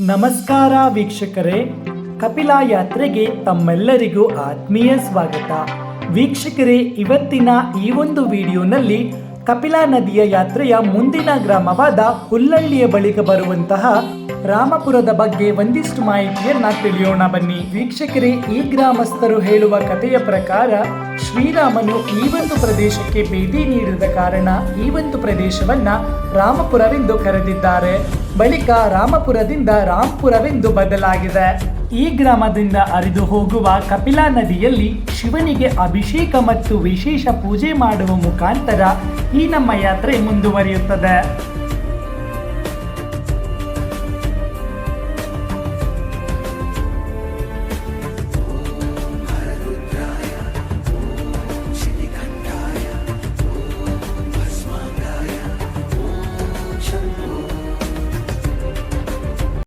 ನಮಸ್ಕಾರ ವೀಕ್ಷಕರೇ. ಕಪಿಲಾ ಯಾತ್ರೆಗೆ ತಮ್ಮೆಲ್ಲರಿಗೂ ಆತ್ಮೀಯ ಸ್ವಾಗತ. ವೀಕ್ಷಕರೇ, ಇವತ್ತಿನ ಈ ಒಂದು ವಿಡಿಯೋನಲ್ಲಿ ಕಪಿಲಾ ನದಿಯ ಯಾತ್ರೆಯ ಮುಂದಿನ ಗ್ರಾಮವಾದ ಹುಲ್ಲಳ್ಳಿಯ ಬಳಿಕ ಬರುವಂತಹ ರಾಮಪುರದ ಬಗ್ಗೆ ಒಂದಿಷ್ಟು ಮಾಹಿತಿಯನ್ನ ತಿಳಿಯೋಣ ಬನ್ನಿ. ವೀಕ್ಷಕರೇ, ಈ ಗ್ರಾಮಸ್ಥರು ಹೇಳುವ ಕಥೆಯ ಪ್ರಕಾರ ಶ್ರೀರಾಮನು ಈ ಒಂದು ಪ್ರದೇಶಕ್ಕೆ ಭೇಟಿ ನೀಡಿದ ಕಾರಣ ಈ ಒಂದು ಪ್ರದೇಶವನ್ನ ರಾಮಪುರವೆಂದು ಕರೆದಿದ್ದಾರೆ. ಬಳಿಕ ರಾಮಪುರದಿಂದ ರಾಮಪುರವೆಂದು ಬದಲಾಗಿದೆ. ಈ ಗ್ರಾಮದಿಂದ ಹರಿದು ಹೋಗುವ ಕಪಿಲಾ ನದಿಯಲ್ಲಿ ಶಿವನಿಗೆ ಅಭಿಷೇಕ ಮತ್ತು ವಿಶೇಷ ಪೂಜೆ ಮಾಡುವ ಮುಖಾಂತರ ಈ ನಮ್ಮ ಯಾತ್ರೆ ಮುಂದುವರಿಯುತ್ತದೆ.